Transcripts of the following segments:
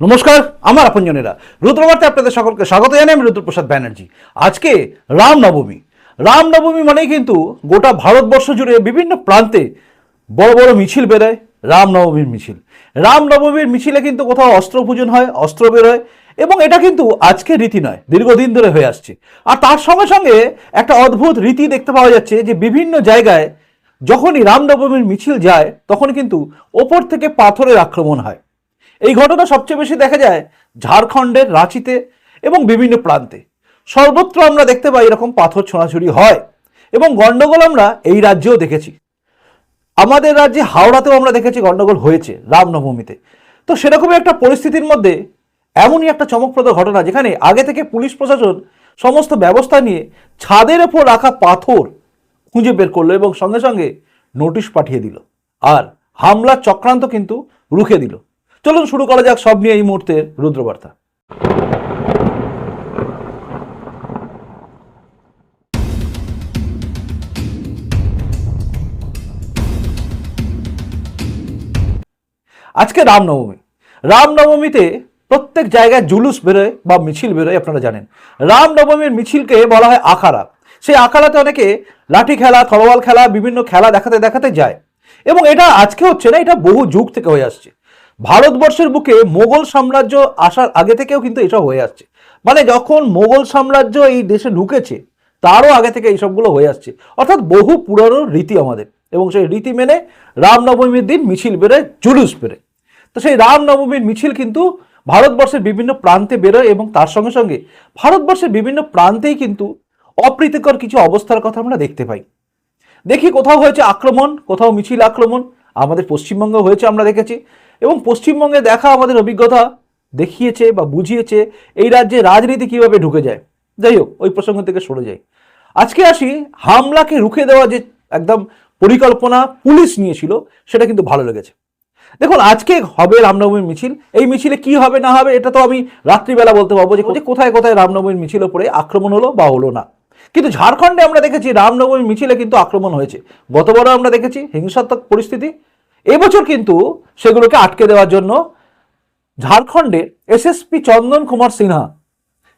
নমস্কার, আমার আপনজনেরা। রুদ্রবার্তে আপনাদের সকলকে স্বাগত জানাই আমি রুদ্রপ্রসাদ ব্যানার্জি। আজকে রামনবমী। রামনবমী মানেই কিন্তু গোটা ভারতবর্ষ জুড়ে বিভিন্ন প্রান্তে বড় বড় মিছিল বেরোয়, রামনবমীর মিছিল। রামনবমীর মিছিলে কিন্তু কোথাও অস্ত্র পূজন হয়, অস্ত্র বেরোয়, এবং এটা কিন্তু আজকে রীতি নয়, দীর্ঘদিন ধরে হয়ে আসছে। আর তার সঙ্গে সঙ্গে একটা অদ্ভুত রীতি দেখতে পাওয়া যাচ্ছে যে বিভিন্ন জায়গায় যখনই রামনবমীর মিছিল যায় তখন কিন্তু ওপর থেকে পাথরের আক্রমণ হয়। এই ঘটনা সবচেয়ে বেশি দেখা যায় ঝাড়খণ্ডের রাঁচিতে এবং বিভিন্ন প্রান্তে। সর্বত্র আমরা দেখতে পাই এরকম পাথর ছোঁড়াছুড়ি হয় এবং গণ্ডগোল আমরা এই রাজ্যেও দেখেছি। আমাদের রাজ্যে হাওড়াতেও আমরা দেখেছি গণ্ডগোল হয়েছে রামনবমীতে। তো সেরকমই একটা পরিস্থিতির মধ্যে এমনই একটা চমকপ্রদ ঘটনা যেখানে আগে থেকে পুলিশ প্রশাসন সমস্ত ব্যবস্থা নিয়ে ছাদের ওপর রাখা পাথর খুঁজে বের করল এবং সঙ্গে সঙ্গে নোটিশ পাঠিয়ে দিল। আর হামলার চক্রান্ত কিন্তু রুখে দিল। চলুন শুরু করা যাক সব নিয়ে এই মুহূর্তের রুদ্রবার্তা। আজকে রামনবমী। রামনবমীতে প্রত্যেক জায়গায় জুলুস বেরোয় বা মিছিল বেরোয়, আপনারা জানেন। রামনবমীর মিছিলকে বলা হয় আখাড়া। সেই আখাড়াতে অনেকে লাঠি খেলা থরওয়াল খেলা, বিভিন্ন খেলা দেখাতে দেখাতে যায়। এবং এটা আজকে হচ্ছে না, এটা বহু যুগ থেকে হয়ে আসছে। ভারতবর্ষের বুকে মোগল সাম্রাজ্য আসার আগে থেকেও কিন্তু এসব হয়ে আসছে। মানে যখন মোগল সাম্রাজ্য এই দেশে ঢুকেছে, তারও আগে থেকে এইসবগুলো হয়ে আসছে। অর্থাৎ বহু পুরনো রীতি আমাদের। এবং সেই রীতি মেনে রামনবমীর দিন মিছিল বেরোয়, জুলুস বেরোয়। তো সেই রামনবমীর মিছিল কিন্তু ভারতবর্ষের বিভিন্ন প্রান্তে বেরোয় এবং তার সঙ্গে সঙ্গে ভারতবর্ষের বিভিন্ন প্রান্তেই কিন্তু অপ্রীতিকর কিছু অবস্থার কথা আমরা দেখতে পাই। দেখি কোথাও হয়েছে আক্রমণ, কোথাও মিছিল আক্রমণ। আমাদের পশ্চিমবঙ্গে হয়েছে আমরা দেখেছি। এবং পশ্চিমবঙ্গে দেখা আমাদের অভিজ্ঞতা দেখিয়েছে বা বুঝিয়েছে এই রাজ্যে রাজনীতি কীভাবে ঢুকে যায়। যাই হোক, ওই প্রসঙ্গ থেকে সরে যাই। আজকে আসি হামলাকে রুখে দেওয়া যে একদম পরিকল্পনা পুলিশ নিয়েছিল, সেটা কিন্তু ভালো লেগেছে। দেখুন, আজকে হবে রামনবমীর মিছিল। এই মিছিলে কি হবে, না হবে, এটা তো আমি রাত্রিবেলা বলতে পারব যে কোথায় কোথায় রামনবমীর মিছিল পরে আক্রমণ হলো বা হলো না। কিন্তু ঝাড়খণ্ডে আমরা দেখেছি রামনবমীর মিছিলে কিন্তু আক্রমণ হয়েছে। গতবারও আমরা দেখেছি হিংসাত্মক পরিস্থিতি। এবছর কিন্তু সেগুলোকে আটকে দেওয়ার জন্য ঝাড়খণ্ডের এসএসপি চন্দন কুমার সিনহা,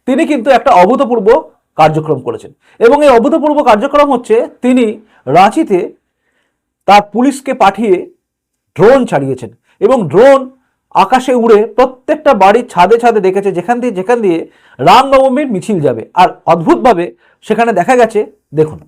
তিনি কিন্তু একটা অভূতপূর্ব কার্যক্রম করেছেন। এবং এই অভূতপূর্ব কার্যক্রম হচ্ছে, তিনি রাঁচিতে তার পুলিশকে পাঠিয়ে ড্রোন ছাড়িয়েছেন এবং ড্রোন আকাশে উড়ে প্রত্যেকটা বাড়ির ছাদে ছাদে দেখেছে, যেখান দিয়ে যেখান দিয়ে রামনবমীর মিছিল যাবে। আর অদ্ভুতভাবে সেখানে দেখা গেছে, দেখুন।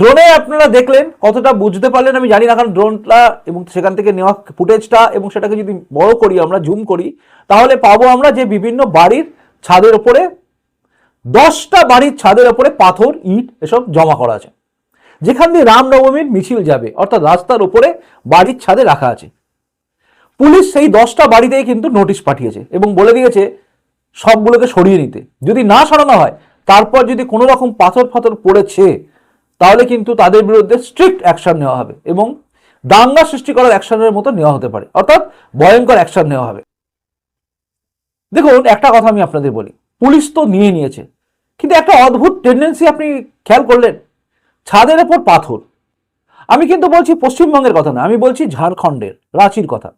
ড্রোনে আপনারা দেখলেন, কতটা বুঝতে পারলেন, আমি জানি না, কারণ ড্রোনটা এবং সেখান থেকে নেওয়া ফুটেজটা এবং সেটাকে যদি বড় করি, আমরা জুম করি, তাহলে পাবো আমরা যে বিভিন্ন বাড়ির ছাদের ওপরে, দশটা বাড়ির ছাদের ওপরে পাথর, ইট এসব জমা করা আছে। যেখান দিয়ে রামনবমীর মিছিল যাবে, অর্থাৎ রাস্তার ওপরে বাড়ির ছাদে রাখা আছে। পুলিশ সেই দশটা বাড়িতেই কিন্তু নোটিশ পাঠিয়েছে এবং বলে দিয়েছে, সবগুলোকে সরিয়ে নিতে। যদি না সরানো হয়, তারপর যদি কোনো রকম পাথর ফাথর পড়েছে তাহলে কিন্তু তাদের বিরুদ্ধে স্ট্রিক্ট অ্যাকশন নেওয়া হবে এবং দাঙ্গা সৃষ্টি করার অ্যাকশনের মতো নেওয়া হতে পারে। অর্থাৎ ভয়ঙ্কর অ্যাকশন নেওয়া হবে। দেখুন, একটা কথা আমি আপনাদের বলি। পুলিশ তো নিয়ে নিয়েছে। কিন্তু একটা অদ্ভুত টেন্ডেন্সি আপনি খেয়াল করলেন? ছাদের ওপর পাথর। আমি কিন্তু বলছি পশ্চিমবঙ্গের কথা না, আমি বলছি ঝাড়খণ্ডের, রাঁচির কথা।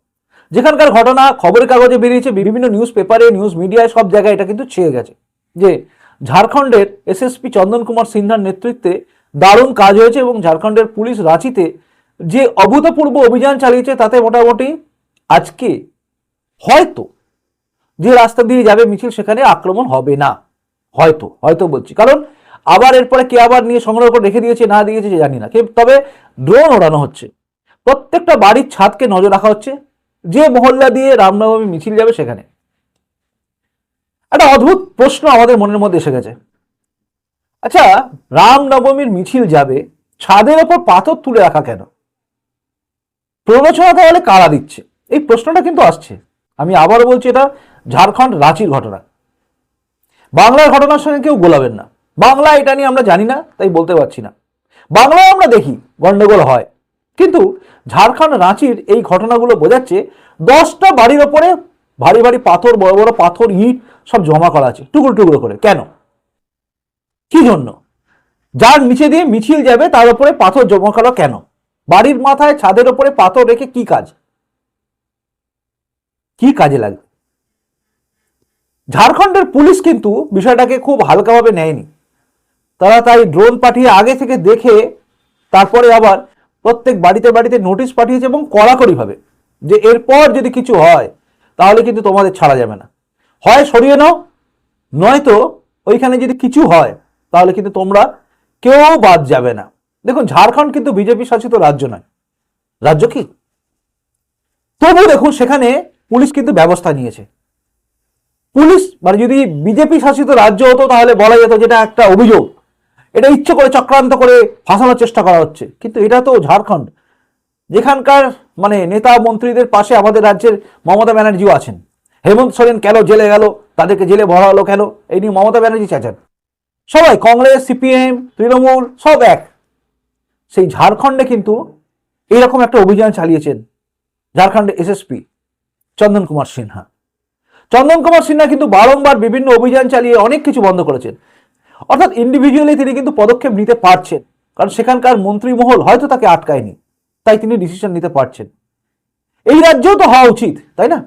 যেখানকার ঘটনা, খবরের কাগজে বেরিয়েছে, বিভিন্ন নিউজ পেপারে নিউজ মিডিয়ায় সব জায়গায় এটা কিন্তু ছেয়ে গেছে। যে ঝাড়খণ্ডের এসএসপি চন্দন কুমার সিনহার নেতৃত্বে দারুণ কাজ হয়েছে এবং ঝাড়খণ্ডের পুলিশ রাঁচিতে যে অভূতপূর্ব অভিযান চালিয়েছে তাতে মোটামুটি আজকে হয়তো যে রাস্তা দিয়ে যাবে মিছিল সেখানে আক্রমণ হবে না। হয়তো হয়তো বলছি। কারণ আবার এরপরে কে আবার নিয়ে সংগ্রহ করে রেখে দিয়েছে, না দিয়েছে যে জানি না। কে- তবে ড্রোন ওড়ানো হচ্ছে। প্রত্যেকটা বাড়ির ছাদকে নজর রাখা হচ্ছে। যে মহল্লা দিয়ে রামনবমী মিছিল যাবে সেখানে। একটা অদ্ভুত প্রশ্ন আমাদের মনের মধ্যে এসে গেছে। আচ্ছা রামনবমীর মিছিল যাবে, ছাদের ওপর পাথর তুলে রাখা কেন? প্ররোচনা তাহলে কারা দিচ্ছে? এই প্রশ্নটা কিন্তু আসছে। আমি আবারও বলছি, এটা ঝাড়খণ্ড রাঁচির ঘটনা। বাংলার ঘটনার সঙ্গে কেউ গোলাবেন না। বাংলা এটা নিয়ে আমরা জানি না, তাই বলতে পারছি না। বাংলায় আমরা দেখি, গন্ডগোল হয়। কিন্তু ঝাড়খণ্ড রাঁচির এই ঘটনাগুলো বোঝাচ্ছে, দশটা বাড়ির ওপরে ভারী ভারী পাথর, বড় বড় পাথর, ইট সব জমা করা আছে, টুকরো টুকরো করে। কেন? কি জন্য? যার নিচে দিয়ে মিছিল যাবে, তার উপরে পাথর জমা করা কেন? বাড়ির মাথায় ছাদের ওপরে পাথর রেখে কি কাজ? কি কাজে লাগবে? ঝাড়খণ্ডের পুলিশ কিন্তু বিষয়টাকে খুব হালকাভাবে নেয়নি। তারা তাই ড্রোন পাঠিয়ে আগে থেকে দেখে, তারপরে আবার প্রত্যেক বাড়িতে বাড়িতে নোটিশ পাঠিয়েছে এবং কড়াকড়িভাবে যে এরপর যদি কিছু হয়, তাহলে কিন্তু তোমাদের ছাড়া যাবে না। হয় সরিয়ে নাও, নয়তো ওইখানে যদি কিছু হয় তাহলে কিন্তু তোমরা কেউ বাদ যাবে না। দেখুন, ঝাড়খণ্ড কিন্তু বিজেপি শাসিত রাজ্য নয়। রাজ্য কি? তবু দেখুন, সেখানে পুলিশ কিন্তু ব্যবস্থা নিয়েছে। পুলিশ মানে যদি বিজেপি শাসিত রাজ্য হতো, তাহলে বলা যেত যেটা একটা অভিযোগ। এটা ইচ্ছে করে চক্রান্ত করে ফাঁসানোর চেষ্টা করা হচ্ছে। কিন্তু এটা তো ঝাড়খণ্ড। যেখানকার মানে নেতা মন্ত্রীদের পাশে আমাদের রাজ্যের মমতা ব্যানার্জিও আছেন। হেমন্ত সোরেন কেন জেলে গেল? তাদেরকে জেলে ভরা হলো কেন? এই নিয়ে মমতা ব্যানার্জি চাচান। সবাই, কংগ্রেস, সিপিএম, তৃণমূল, সব এক। সেই ঝাড়খণ্ডে কিন্তু এইরকম একটা অভিযান চালিয়েছেন ঝাড়খণ্ডে এসএসপি চন্দন কুমার সিনহা। চন্দন কুমার সিনহা কিন্তু বারংবার বিভিন্ন অভিযান চালিয়ে অনেক কিছু বন্ধ করেছেন। অর্থাৎ ইন্ডিভিজুয়ালি তিনি কিন্তু পদক্ষেপ নিতে পারছেন, কারণ সেখানকার মন্ত্রীমহল হয়তো তাকে আটকায়নি, তাই তিনি ডিসিশন নিতে পারছেন। এই রাজ্যেও তো হওয়া উচিত, তাই না?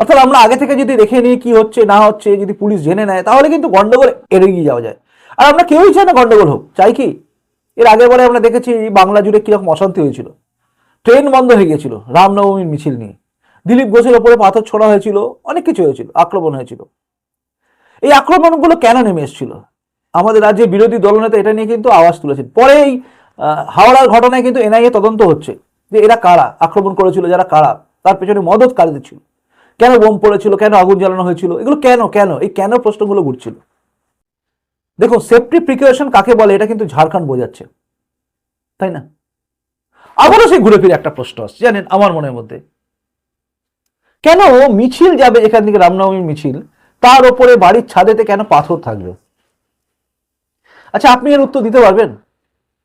অর্থাৎ আমরা আগে থেকে যদি দেখে নিই কি হচ্ছে, না হচ্ছে, যদি পুলিশ জেনে নেয়, তাহলে কিন্তু গন্ডগোল এড়িয়ে যাওয়া যায়। আর আমরা কেউই চাই না গন্ডগোল হোক, চাই কি? এর আগের বারে আমরা দেখেছি বাংলা জুড়ে কীরকম অশান্তি হয়েছিল। ট্রেন বন্ধ হয়ে গিয়েছিল রামনবমীর মিছিল নিয়ে। দিলীপ ঘোষের ওপরে পাথর ছোড়া হয়েছিল, অনেক কিছু হয়েছিল, আক্রমণ হয়েছিল। এই আক্রমণগুলো কেন নেমে এসেছিল? আমাদের রাজ্যে বিরোধী দলনেতা এটা নিয়ে কিন্তু আওয়াজ তুলেছেন। পরে এই হাওড়ার ঘটনায় কিন্তু এনআইএ তদন্ত হচ্ছে যে এরা কারা, আক্রমণ করেছিল যারা কারা, তার পেছনে মদত কারীদের ছিল। কেন বোম পড়েছিল? কেন আগুন জ্বালানো হয়েছিল? এগুলো কেন? কেন? এই কেন প্রশ্নগুলো ঘুরছিল? দেখো সেফটি প্রিকশন কাকে বলে এটা কিন্তু ঝাড়খণ্ড বোঝাচ্ছে। তাই না? আবারও সেই ঘুরে ফিরে একটা প্রশ্ন আসছে, জানেন, আমার মনের মধ্যে। কেন মিছিল যাবে এখান থেকে রামনবমীর মিছিল? তার ওপরে বাড়ির ছাদেতে কেন পাথর থাকবে? আচ্ছা আপনি এর উত্তর দিতে পারবেন?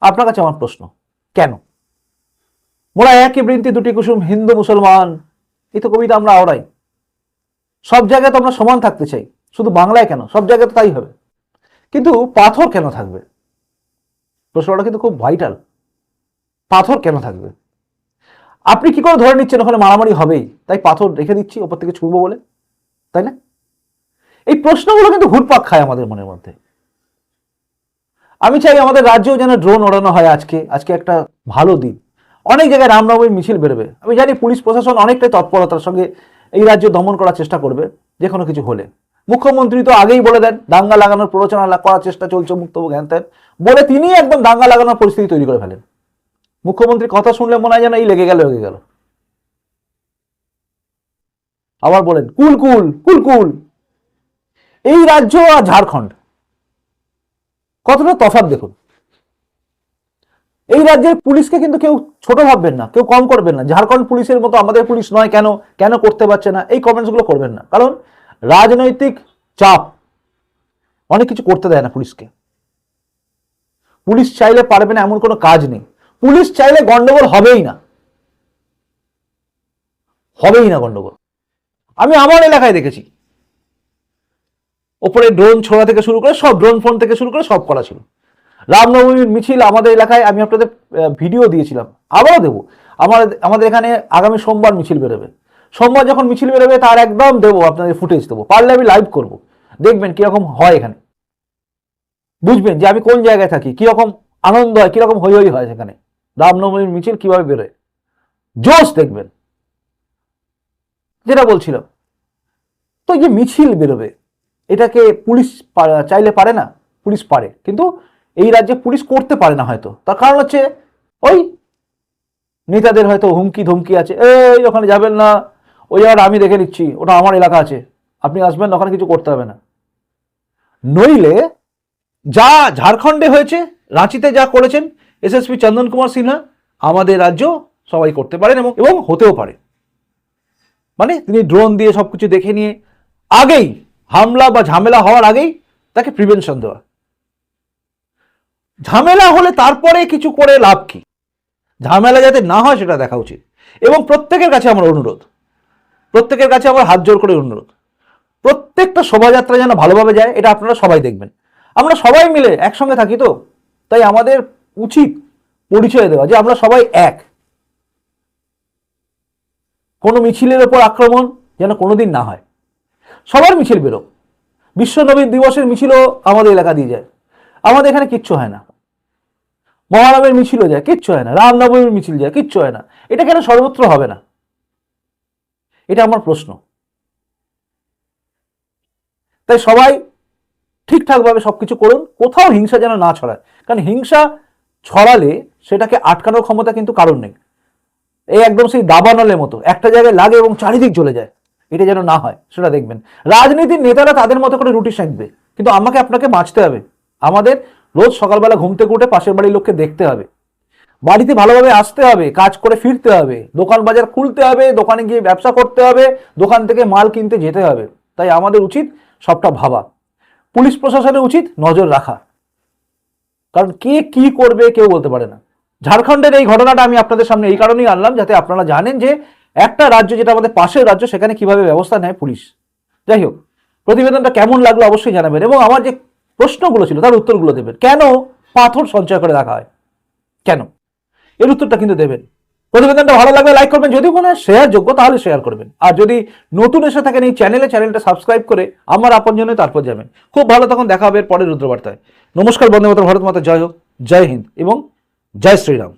আপনার কাছে আমার প্রশ্ন, কেন? মোরা একই বৃন্তি, দুটি কুসুম, হিন্দু, মুসলমান, এই তো কবিতা আমরা আওড়াই। সব জায়গায় তো আমরা সমান থাকতে চাই। শুধু বাংলায় কেন? সব জায়গায় তো তাই হবে। কিন্তু পাথর কেন থাকবে? প্রশ্নটা কিন্তু খুব ভাইটাল পাথর কেন থাকবে? আপনি কি করে ধরে নিচ্ছেন ওখানে মারামারি হবেই? তাই পাথর রেখে দিচ্ছি, ওপর থেকে ছুঁড়বো বলে। তাই না? এই প্রশ্নগুলো কিন্তু ঘুরপাক খায় আমাদের মনের মধ্যে। আমি চাই আমাদের রাজ্যেও যেন ড্রোন ওড়ানো হয় আজকে। আজকে একটা ভালো দিন। অনেক জায়গায় রামনবমীর মিছিল বেরোবে। আমি জানি পুলিশ প্রশাসন অনেকটাই তৎপরতার সঙ্গে এই রাজ্য দমন করার চেষ্টা করবে, যে কোনো কিছু হলে। মুখ্যমন্ত্রী তো আগেই বলে দেন, দাঙ্গা লাগানোর প্ররোচনা করার চেষ্টা চলছে মুক্ত জ্ঞান ত্যান বলে তিনি একদম দাঙ্গা লাগানোর পরিস্থিতি তৈরি করে ফেলেন। মুখ্যমন্ত্রীর কথা শুনলে মনে হয় যেন এই লেগে গেল লেগে গেল। আবার বলেন, কুল কুল কুল কুল। এই রাজ্য আর ঝাড়খণ্ড। কতটা তফাৎ দেখুন। এই রাজ্যের পুলিশকে কিন্তু কেউ ছোট ভাববেন না, কেউ কম করবেন না। ঝাড়খণ্ড পুলিশের মতো আমাদের পুলিশ নয়, কেন কেন করতে পারছে না? এই কমেন্টসগুলো করবেন না। কারণ রাজনৈতিক চাপ, অনেক কিছু করতে দেয় না পুলিশকে। পুলিশ চাইলে পারবে না, এমন কোনো কাজ নেই। পুলিশ চাইলে গন্ডগোল হবেই না। হবেই না গন্ডগোল। আমি আমার এলাকায় দেখেছি। ওপরে ড্রোন ছোড়া থেকে শুরু করে, সব ড্রোন ফোন থেকে শুরু করে, সব করা ছিল। রামনবমীর মিছিল আমাদের এলাকায়, আমি আপনাদের ভিডিও দিয়েছিলাম। আবারও দেবো। আমার, আমাদের এখানে আগামী সোমবার মিছিল বেরোবে। সোমবার যখন মিছিল বেরোবে, তার একদম দেবো, আপনাদের ফুটেজ দেবো। পারলে আমি লাইভ করব। দেখবেন কীরকম হয় এখানে। বুঝবেন যে আমি কোন জায়গায় থাকি, কীরকম আনন্দ হয়, কীরকম হই হই হয় সেখানে। রামনবমীর মিছিল কীভাবে বেরোয়? জোশ দেখবেন। যেটা বলছিলাম। তো এই যে মিছিল বেরোবে, এটাকে পুলিশ চাইলে পারে না, পুলিশ পারে। কিন্তু এই রাজ্যে পুলিশ করতে পারে না হয়তো। তার কারণ হচ্ছে, ওই নেতাদের হয়তো হুমকি ধমকি আছে, এই, ওখানে যাবেন না। ওই জায়গাটা আমি দেখে নিচ্ছি। ওটা আমার এলাকা আছে। আপনি আসবেন, ওখানে কিছু করতে হবে না। নইলে যা ঝাড়খণ্ডে হয়েছে, রাঁচিতে যা করেছেন এসএসপি চন্দন কুমার সিনহা, আমাদের রাজ্য সবাই করতে পারেন এবং এবং হতেও পারে। মানে তিনি ড্রোন দিয়ে সবকিছু দেখে নিয়ে আগেই হামলা বা ঝামেলা হওয়ার আগেই তাকে প্রিভেনশন দেওয়া। ঝামেলা হলে তারপরে কিছু করে লাভ কি? ঝামেলা যাতে না হয় সেটা দেখা উচিত। এবং প্রত্যেকের কাছে আমার অনুরোধ। প্রত্যেকের কাছে আমার হাত জোর করে অনুরোধ। প্রত্যেকটা শোভাযাত্রা যেন ভালোভাবে যায়, এটা আপনারা সবাই দেখবেন। আমরা সবাই মিলে একসঙ্গে থাকি তো। তাই আমাদের উচিত পরিচয় দেওয়া, যে আমরা সবাই এক। কোনো মিছিলের ওপর আক্রমণ যেন কোনোদিন না হয়। সবার মিছিল বেরো বিশ্ব নবীন দিবসের মিছিলও আমাদের এলাকা দিয়ে যায়। আমাদের এখানে কিচ্ছু হয় না। মহারামের মিছিলও যায়, কিচ্ছু হয় না। রামনবমীর মিছিল যায়, কিচ্ছু হয় না। এটা কেন সর্বত্র হবে না? এটা আমার প্রশ্ন। তাই সবাই ঠিকঠাকভাবে সব কিছু করুন, কোথাও হিংসা যেন না ছড়ায়। কারণ হিংসা ছড়ালে সেটাকে আটকানোর ক্ষমতা কিন্তু কারণ নেই। এই একদম সেই দাবানলের মতো। একটা জায়গায় লাগে এবং চারিদিক চলে যায়। এটা যেন না হয়, সেটা দেখবেন। রাজনীতির নেতারা তাদের মতো করে রুটি সেঁকবে। কিন্তু আমাকে আপনাকে বাঁচতে হবে। আমাদের রোজ সকালবেলা ঘুম থেকে উঠে পাশের বাড়ির লোককে দেখতে হবে। বাড়িতে ভালোভাবে আসতে হবে, কাজ করে ফিরতে হবে, দোকান বাজার খুলতে হবে, দোকানে গিয়ে ব্যবসা করতে হবে, দোকান থেকে মাল কিনতে যেতে হবে। তাই আমাদের উচিত সবটা ভাবা। পুলিশ প্রশাসনের উচিত নজর রাখা। কারণ কে কি করবে কেউ বলতে পারে না। ঝাড়খণ্ডের এই ঘটনাটা আমি আপনাদের সামনে এই কারণেই আনলাম, যাতে আপনারা জানেন যে একটা রাজ্য যেটা আমাদের পাশের রাজ্য, সেখানে কীভাবে ব্যবস্থা নেয় পুলিশ। যাই হোক, প্রতিবেদনটা কেমন লাগল অবশ্যই জানাবেন এবং আমার যে প্রশ্নগুলো ছিল, তার উত্তরগুলো দেবেন। কেন পাথর সঞ্চয় করে রাখা হয়? কেন? এর উত্তরটা কিন্তু দেবেন। প্রতিবেদনটা ভালো লাগবে লাইক করবেন। যদি কোনো শেয়ার যোগ্য, তাহলে শেয়ার করবেন। আর যদি নতুন এসে থাকেন, এই চ্যানেলে চ্যানেলটা সাবস্ক্রাইব করে আমার আপন জন্য তারপর যাবেন। খুব ভালো তখন দেখা হবে পরের রুদ্রবার্তায়। নমস্কার বন্দে মাতা ভারত মাতা জয় হোক, জয় হিন্দ এবং জয় শ্রীরাম।